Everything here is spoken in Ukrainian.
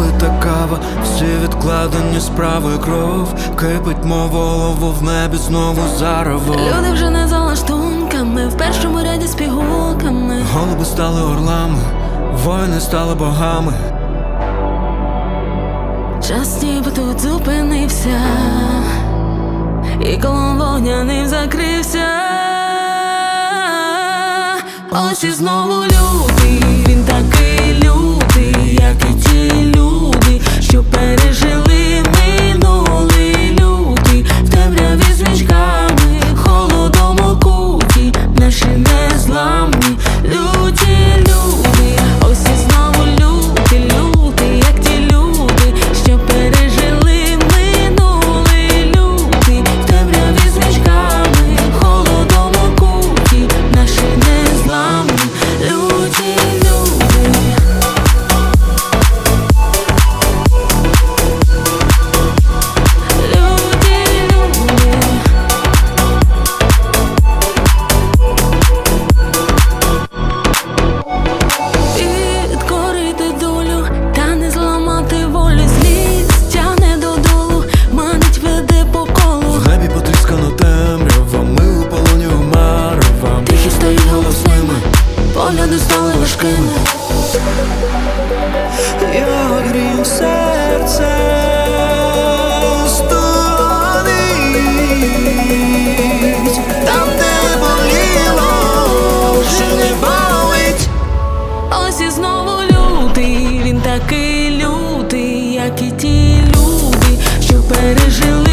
Випита кава, всі відкладені справи кров. Кипить мов голову в небі знову зараво Люди вже не залаштунками, в першому ряді з пігулками. Голуби стали орлами, воїни стали богами. Час ніби тут зупинився, і колон вогняним закрився, Ось і знову люди пережили.